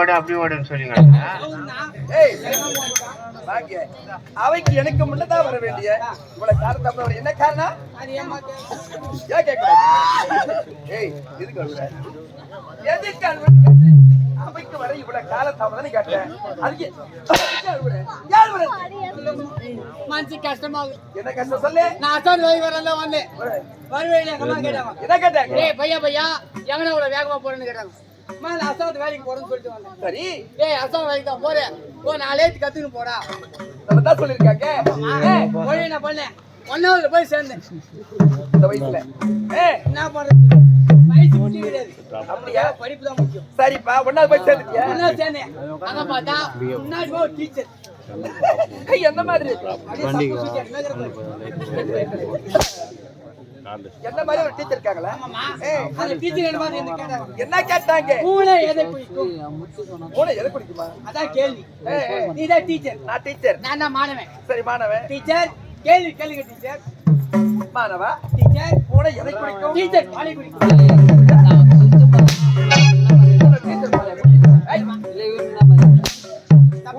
ஓடு அப்படி ஓடுன்னு சொல்லுங்க அவைக்கு எனக்கு முன்னதான் வர வேண்டிய இவ்வளவு காரணம் வர என்ன காரணம்? ஏன் ஏய் எதுக்கு. அவைக்கு வர இவ்வளவு காலத்தாமதான் கேட்டேன். அதுக்கு யார் வர மனசு என்ன கஷ்டம் சொல்லு? நான் போய் வரல வந்தேன். வருவேன் அம்மா கேட்டாங்க என்ன கேட்டாங்க. ஏய் பையா பையா எவன இவ்வளவு வேகமா போறேன்னு கேட்டாங்க. அம்மா நான் அசாமத்து வேலைக்கு போறேன்னு சொல்லிட்டு வந்தேன். சரி. ஏய் அசாம் வேலைக்கு தான் போறேன். ஓ கத்துன்னு போடா. நம்ம தான் சொல்லிருக்காங்க ஏய், போய் நான் பண்ணேன் ஒன்னாவது போய் சேர்ந்தேன். இந்த வயசுல. ஏய். என்ன பண்றது? வயசு முட்டி கிடையாது. அப்படியா? படிப்பு தான் முக்கியம். சரிப்பா ஒன்னாவது போய் சேர்ந்துட்டியா? ஒன்னாவது சேர்ந்தேன். அங்க பார்த்தா முன்னாடி போய் டீச்சர் ஏய், எந்த மாதிரி? எந்த மாதிரி ஒரு டீச்சர் இருக்காங்களா? ஏய், அந்த டீச்சர் என்ன மாதிரி என்ன கேட்டாங்க? என்ன கேட்டாங்க? பூனை எதை பிடிக்கும் பூனை எதை குடிக்குமா அதான் கேள்வி. நீ தான் டீச்சர் நான் டீச்சர் நான் தான் மாணவன். சரி மாணவன். டீச்சர் கேள்வி கேளுங்க டீச்சர் மாணவா? டீச்சர் பூனை எதை குடிக்கும் டீச்சர் பாலை குடிக்கும் பூனை டீச்சர் பாலை குடிக்கும். ஏய்,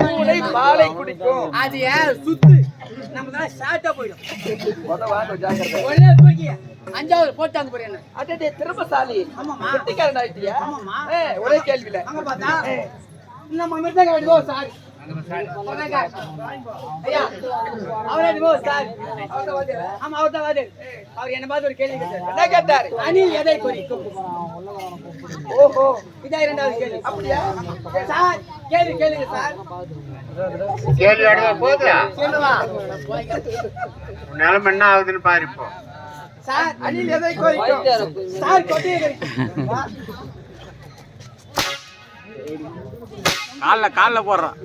பூனை பாலை குடிக்கும் அது ஏன் சுத்து. நம்ம தான் ஷார்ட்டா போயிடும் ஒரே தூக்கி. அஞ்சாவது போட்டாங்க போறேன் என்ன? அடடே திரும்பசாலி ஆமாம்மா. கெட்டிக்காரன் ஆயிட்டியா? ஆமாம்மா. ஏய், ஒரே கேள்வியில. அங்க பார்த்தா. நம்ம மிருதங்க வேண்டியோ சார் என்ன பார்த்து ஒரு கேள்வி கேட்டார். அணில் எதை குறிக்கும்? ஓஹோ. இதான் இரண்டாவது கேள்வி. அப்படியா? சார் கேள்வி கேளுங்க சார் கேள்வியோட போதா சொல்லுவா. நிலைமை என்ன ஆகுதுன்னு பாரு இப்போ. சார் அணில் எதை கோரிக்கும்? சார் கொட்டையை கால்ல கால்ல போடுறான்.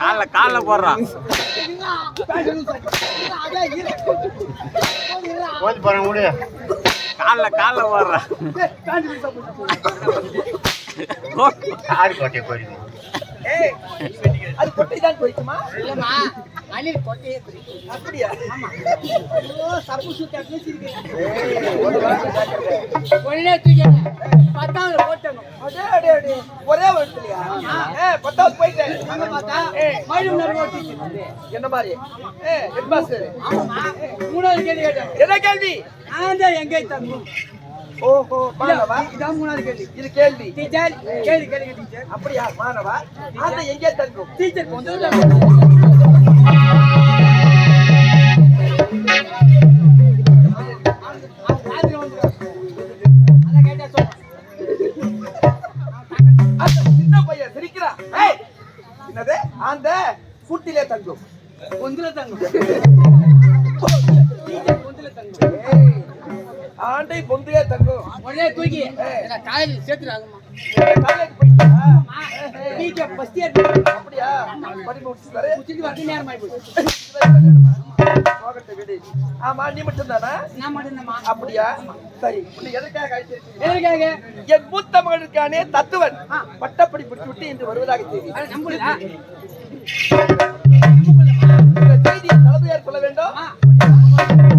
கால்ல கால்ல போடுறான். போது போறேன் விடு கால்ல கால்ல போடுறான் யாரு கோட்டையை போறீங்க ஏய் அது கொட்டை தான் குறிக்குமா இல்லம்மா, அணில் கொட்டையை குறிக்கும். அப்படியா ஐயோ, சப்பு சுத்தி. பத்தாவது போட்டணும். அடே, அடே, அடே. ஒரே பத்தாவது போயிட்டேன். அங்க பார்த்தா, மயிலும் நடுவுல ஓட்டிச்சு. என்ன மாதிரி மூணாவது கேள்வி கேட்டேன். என்ன கேள்வி தான் எங்கே தங்கும்? ஓஹோ மாணவா? இதான் மூணாவது கேள்வி. இது கேள்வி. டீச்சர், கேள்வி கேளுங்க டீச்சர். அப்படியா மாணவா? அந்த எங்கே தங்கும்? டீச்சர் கொஞ்சம் என்னது? அந்த கூட்டிலே தங்கும். ஒன்றுல தங்கும். டீச்சர் ஒன்றுல தங்கும். ஆண்டை பொந்திலே தங்கும். உடனே தூக்கி. காலையில் சேர்த்துறாங்கம்மா. அப்படியா? ஆமா நீ மட்டும் தானா நான் மட்டும்தாம்மா. அப்படியா? சரி எதற்காக எதுக்காக என் மூத்த மகனுக்கானே தத்துவன். பட்டப்படி விட்டு இன்று வருவதாக தெரியும்.